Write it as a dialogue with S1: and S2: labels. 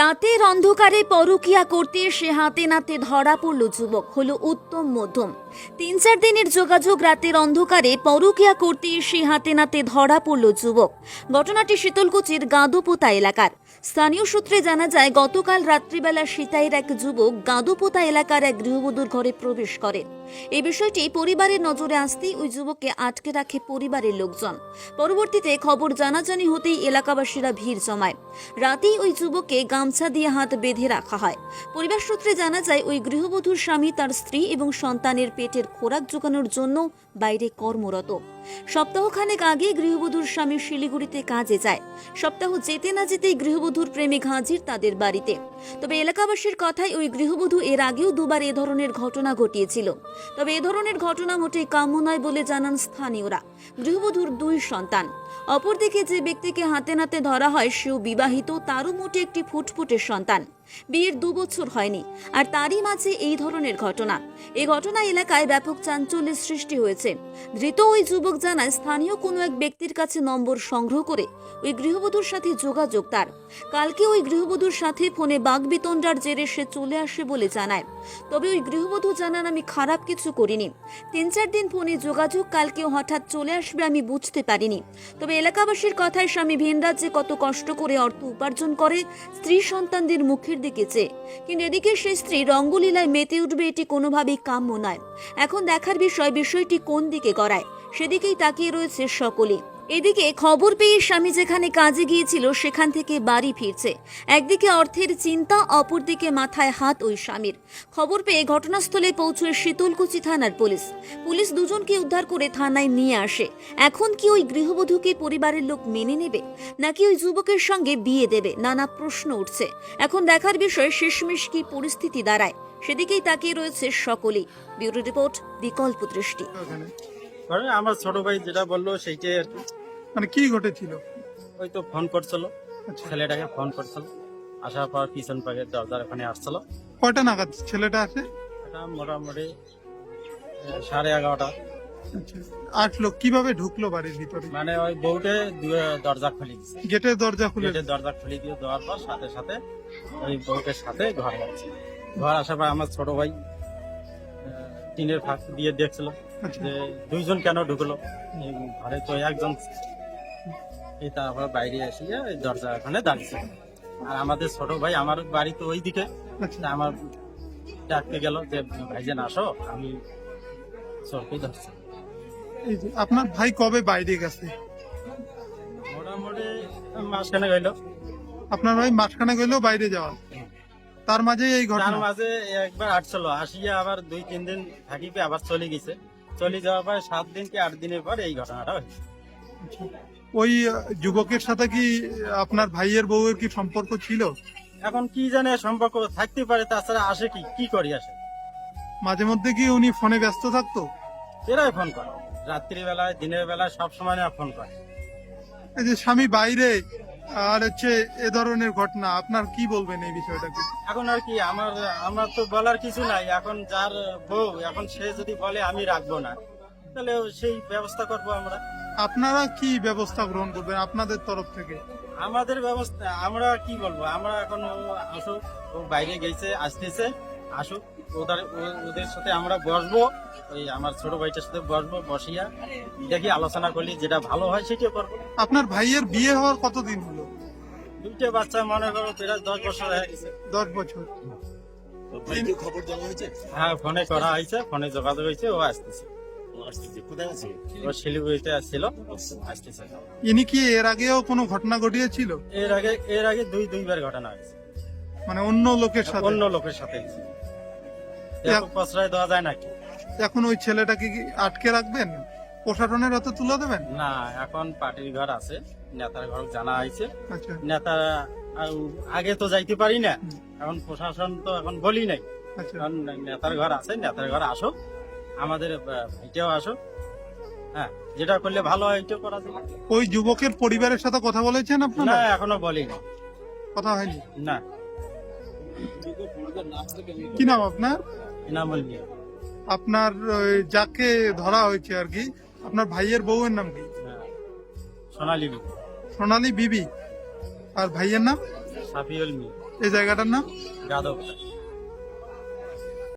S1: রাতের অন্ধকারে পরকিয়া করতে সে হাতে নাতে ধরা পড়ল যুবক, হলো উত্তম মধ্যম। তিন চার দিনের যোগাযোগ রাতের অন্ধকারে পরকিয়া করতে সে হাতে নাতে ধরা পড়ল যুবক। ঘটনাটি শীতলকুচির গাঁদোপোতা এলাকার। স্থানীয় সূত্রে জানা যায়, গতকাল রাত্রিবেলা সীতাইয়ের এক যুবক গাঁদোপোতা এলাকার এক গৃহবধূর ঘরে প্রবেশ করে এই বিষয়টি পরিবারের নজরে আসতেই ওই যুবককে আটকে রাখে পরিবারের লোকজন। পরবর্তীতে খবর জানাজানি হতেই এলাকাবাসীরা ভিড় জমায়। রাতেই ওই যুবককে গামছা দিয়ে হাত বেঁধে রাখা হয়। পরিবার সূত্রে জানা যায়, ওই গৃহবধূর স্বামী তার স্ত্রী এবং সন্তানের পেটের খোরাক জোগানোর জন্য বাইরে কর্মরত। সপ্তাহখানেক আগে গৃহবধূর স্বামী শিলিগুড়িতে কাজে যায়। সপ্তাহ যেতে না যেতেই গৃহবধূর প্রেমিক হাজির তাদের বাড়িতে। তবে এলাকাবাসীর কথায় ওই গৃহবধূ এর আগেও দুবার এ ধরনের ঘটনা ঘটিয়েছিল। তবে এ ধরনের ঘটনা মোটেই কাম্য নয় বলে জানান স্থানীয়রা। গৃহবধূর দুই সন্তান। অপরদিকে যে ব্যক্তিকে হাতে নাতে ধরা হয়, সেও বিবাহিত, তারও মোটে একটি ফুটফুটের সন্তান। বিয়ের দু বছর হয়নি, আর তারই মাঝে এই ধরনের ঘটনা। এই ঘটনা এলাকায় ব্যাপক চাঞ্চল্যের সৃষ্টি হয়েছে। ধৃত ওই যুবক জানায় স্থানীয় কোনো এক ব্যক্তির কাছে নম্বর সংগ্রহ করে ওই গৃহবধূর সাথে যোগাযোগ তার। কালকে ওই গৃহবধূর সাথে ফোনে বাগবিতণ্ডার জেরে সে চলে আসে বলে জানায়। তবে ওই গৃহবধূ জানান, আমি খারাপ কিছু করিনি। তিন চার দিন ফোনে যোগাযোগ, কালকেও হঠাৎ চলে আসবে আমি বুঝতে পারিনি। তবে এলাকাবাসীর কথায় স্বামী ভিন রাজ্যে কত কষ্ট করে অর্থ উপার্জন করে, স্ত্রী সন্তানদের মুখের দিকে চেয়ে। কিন্তু এদিকে সে স্ত্রী রঙ্গলীলায় মেতে উঠবে এটি কোনোভাবেই কাম্য নয়। এখন দেখার বিষয় বিষয়টি কোন দিকে গড়ায়, সেদিকেই তাকিয়ে রয়েছে সকলে এদিকে খবর পেয়ে স্বামী যেখানে কাজে গিয়েছিল, সেখান থেকে বাড়ি ফিরছে। একদিকে অর্থের চিন্তা, অপরদিকে মাথায় হাত ওই স্বামীর। খবর পেয়ে ঘটনাস্থলে পৌঁছয় শীতলকুচি থানার পুলিশ। পুলিশ দুজনকে উদ্ধার করে থানায় নিয়ে আসে। এখন কি ওই গৃহবধূকে পরিবারের লোক মেনে নেবে? নাকি ওই যুবকের সঙ্গে বিয়ে দেবে? নানা প্রশ্ন উঠছে। এখন দেখার বিষয়, শেষমেশ কি পরিস্থিতি দাঁড়ায়? সেদিকেই তাকিয়ে রয়েছে সকলেই। ব্যুরো রিপোর্ট, বিকল্প দৃষ্টি।
S2: ওখানে
S3: আমার ছোট ভাই যেটা বলল সেইটাই আর কি।
S2: মানে কি ঘটেছিল?
S3: ওই তো ফোন করছিল।
S2: আচ্ছা।
S3: ছেলেটাকে ফোন করছিল। আসার পর পিছন পাকে দরজার ওখানে আসছিল।
S2: কয়টা নাগাদ ছেলেটা আছে
S3: এটা মোটামুটি আহ, সাড়ে এগারোটা।
S2: আচ্ছা। আসলো কীভাবে ঢুকলো বাড়ির ভিতরে?
S3: মানে ওই বউটে দু- দরজা খুলে দিচ্ছে
S2: গেটের দরজা খুলে
S3: গেটের দরজা খুলে দিয়ে দেওয়ার পর সাথে সাথে ওই বউটের সাথে ঘর যাচ্ছে। ঘর আসার পর আমার ছোট ভাই টিনের ফাঁক দিয়ে দেখছিল
S2: আচ্ছা।
S3: যে দুইজন কেন ঢুকলো? ঘরে তো একজন। এই তারপর বাইরে এসে দরজা ওখানে দাঁড়িয়েছে। আর আমাদের ছোট ভাই আমার বাড়ি তো ওই দিকে
S2: আচ্ছা
S3: আমার ডাকতে গেল যে ভাইজান আসো আমি চোরকে ধরছি।
S2: এই আপনার ভাই কবে বাইরে গেছে?
S3: মোটামুটি মাঝখানে গেল
S2: আপনার ভাই মাঝখানে গেলেও বাইরে যাওয়া তার মাঝে এই
S3: তার মাঝে একবার আসছিল আসিয়া আবার দুই তিন দিন থাকিবে আবার চলে গেছে। চলে যাওয়ার পর সাত দিন কি আট দিনের পর এই ঘটনাটা হয়েছে।
S2: ওই যুবকের সাথে কি আপনার ভাইয়ের বউয়ের কি সম্পর্ক ছিল?
S3: এখন কি জানে সম্পর্ক থাকতে পারে তাছাড়া আসে কি কি করি আসে?
S2: মাঝে মধ্যে কি উনি ফোনে ব্যস্ত থাকতো?
S3: এরাই ফোন করে। রাত্রিবেলায় দিনের বেলায় সব সময় ফোন করে।
S2: এই যে স্বামী বাইরে আর হচ্ছে এ ধরনের ঘটনা আপনার কি বলবেন এই বিষয়টাকে?
S3: এখন আর কি আমার আমার তো বলার কিছু নাই। এখন যার বউ এখন সে যদি বলে আমি রাখব না। তাহলে সেই ব্যবস্থা করব আমরা।
S2: আপনারা কি ব্যবস্থা গ্রহণ করবেন আপনাদের তরফ থেকে?
S3: আমাদের ব্যবস্থা আমরা কি বলব? আমরা এখন আসুক বাইরে গেছে আসতেছে। আসুক ওদের ও- ওদের সাথে আমরা বসবো। ওই আমার ছোট ভাইটার সাথে বসবো বসিয়া দেখি আলোচনা করলি যেটা ভালো হয় সেটা করব।
S2: আপনার ভাইয়ের বিয়ে হওয়ার কতদিন হলো?
S3: দুইটা বাচ্চা মনে করো প্রায় দশ বছর হয়ে গেছে।
S2: দশ বছর।
S4: খবর দেওয়া হয়েছে?
S3: হ্যাঁ ফোনে করা হয়েছে ফোনে যোগাযোগ হয়েছে ও আসতেছে।
S2: ইনি কি এর আগেও কোনো ঘটনা ঘটিয়েছিল?
S3: এর আগে এর আগে দুই দুইবার ঘটনা হয়েছে।
S2: মানে অন্য লোকের সাথে?
S3: অন্য লোকের সাথে প্রশ্রয় দেওয়া যায় নাকি?
S2: এখন ওই ছেলেটাকে কি আটকে রাখবেন? প্রশাসনের হাতে তুলে দেবেন?
S3: না এখন পার্টির ঘর আছে নেতার ঘর জানা হয়েছে।
S2: আচ্ছা।
S3: নেতা আগে তো যাইতে পারি না। এখন প্রশাসন তো এখন বলি নাই।
S2: আচ্ছা।
S3: এখন নেতার ঘর আছে নেতার ঘর আসো আমাদের ভাইটাও আসো হ্যাঁ যেটা করলে ভালো হয় এটা করা যাবে
S2: ওই যুবকের পরিবারের সাথে কথা বলেছেন
S3: না
S2: আপনারা
S3: এখনও বলিনি।
S2: কথা হয়নি?
S3: না।
S2: কি নাম আপনার?
S3: ইনামুল মিয়া।
S2: আপনার ওই যাকে ধরা হয়েছে আর কি আপনার ভাইয়ের বউয়ের নাম কি?
S3: হ্যাঁ। সোনালী বিবি
S2: সোনালী বিবি। আর ভাইয়ের নাম?
S3: সাফিউল মিয়া।
S2: এই জায়গাটার নাম?
S3: যাদব